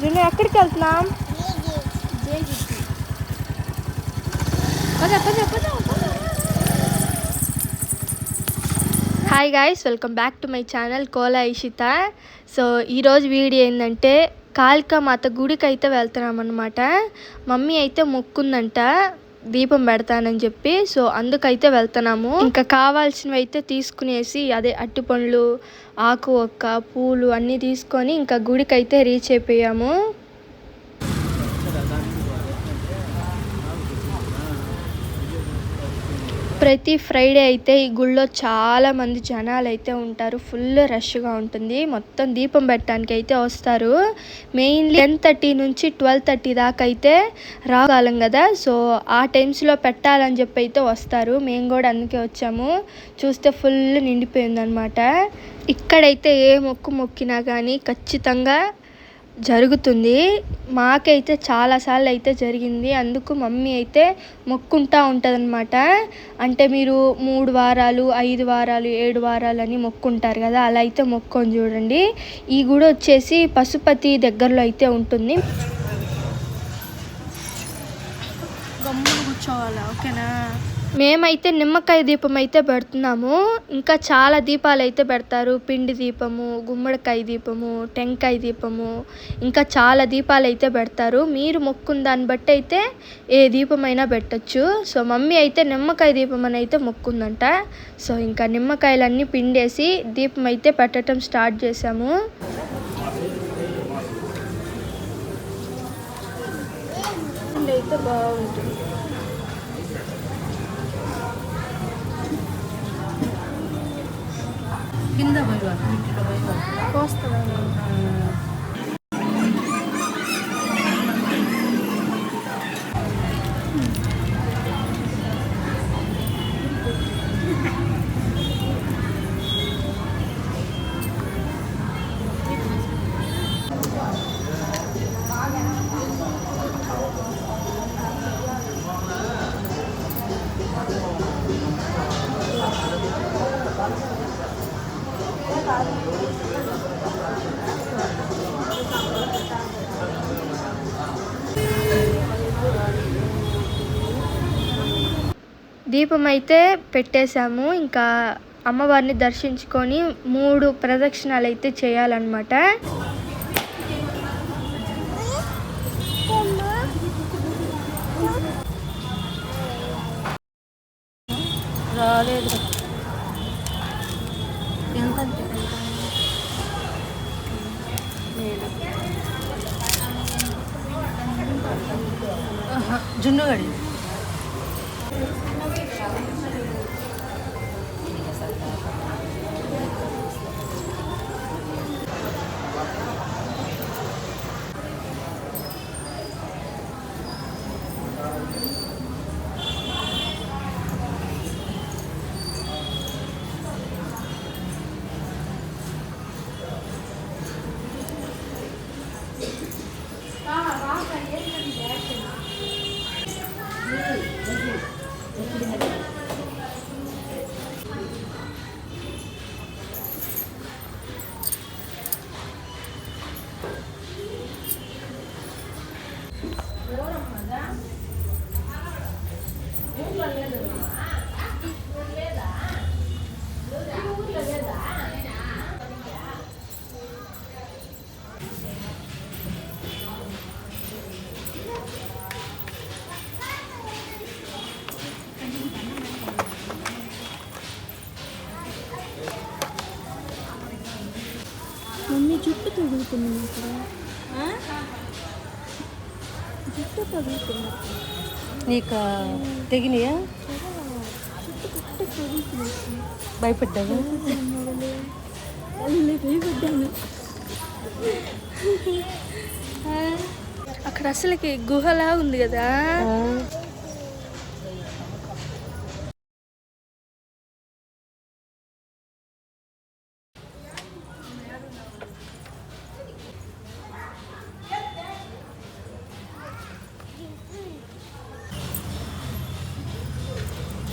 జున్ను ఎక్కడికి వెళ్తున్నాం? Hi guys welcome back to my channel Kola Ishitha so ఈరోజు వీడియో ఏంటంటే కాళికామాత గుడికి అయితే వెళ్తున్నాం అనమాట మమ్మీ అయితే మొక్కుందంట. దీపం పెడతానని చెప్పి సో అందుకైతే వెళ్తున్నాము. ఇంకా కావాల్సినవి అయితే తీసుకునేసి అదే అట్టి పండ్లు ఆకు ఒక్క పూలు అన్నీ తీసుకొని ఇంకా గుడికైతే రీచ్ అయిపోయాము. ప్రతి ఫ్రైడే అయితే ఈ గుళ్ళో చాలా మంది జనాలు అయితే ఉంటారు. ఫుల్ రష్గా ఉంటుంది. మొత్తం దీపం పెట్టడానికి అయితే వస్తారు. మెయిన్లీ టెన్ థర్టీ నుంచి ట్వెల్వ్ థర్టీ దాకా అయితే రాగాలం కదా. సో ఆ టైమ్స్లో పెట్టాలని చెప్పి అయితే వస్తారు. మేము కూడా అందుకే వచ్చాము. చూస్తే ఫుల్ నిండిపోయిందనమాట ఇక్కడైతే ఏ మొక్కు మొక్కినా కానీ ఖచ్చితంగా జరుగుతుంది. మాకైతే చాలాసార్లు అయితే జరిగింది. అందుకు మమ్మీ అయితే మొక్కుంటా ఉంటుందన్నమాట. అంటే మీరు మూడు వారాలు ఐదు వారాలు ఏడు వారాలు అని మొక్కుంటారు కదా అలా అయితే మొక్కొని చూడండి. ఈ గుడి వచ్చేసి పశుపతి దగ్గరలో అయితే ఉంటుంది. గమ్మున కూర్చోవాలా? ఓకేనా? మేమైతే నిమ్మకాయ దీపం అయితే పెడుతున్నాము. ఇంకా చాలా దీపాలు అయితే పెడతారు. పిండి దీపము గుమ్మడికాయ దీపము టెంకాయ దీపము ఇంకా చాలా దీపాలు అయితే పెడతారు. మీరు మొక్కున్న దాన్ని బట్టి అయితే ఏ దీపమైనా పెట్టచ్చు. సో మమ్మీ అయితే నిమ్మకాయ దీపం అని అయితే మొక్కుందంట. సో ఇంకా నిమ్మకాయలన్నీ పిండేసి దీపం అయితే పెట్టడం స్టార్ట్ చేసాము అయితే బాగుంటుంది. కింద పోయి ఇంటిలో పోయి కోస్తాను దీపం అయితే పెట్టేశాము. ఇంకా అమ్మవారిని దర్శించుకొని మూడు ప్రదక్షిణాలు అయితే చేయాలన్నమాట. రాలేదు. ঝুন্ডু গাড়ি मम्मी झुक तो गई तुमने हाँ झुक तो गई तुमने కట్ట తగులుతుంది భయపడ్డావు? భయపడ్డాను అక్కడ అసలుకి గుహలా ఉంది కదా?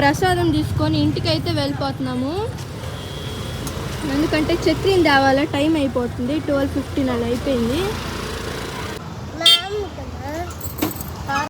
ప్రసాదం తీసుకొని ఇంటికి అయితే వెళ్ళిపోతున్నాము. ఎందుకంటే చక్రీని తేవాలా టైం అయిపోతుంది ట్వెల్వ్ ఫిఫ్టీన్ అలా అయిపోయింది.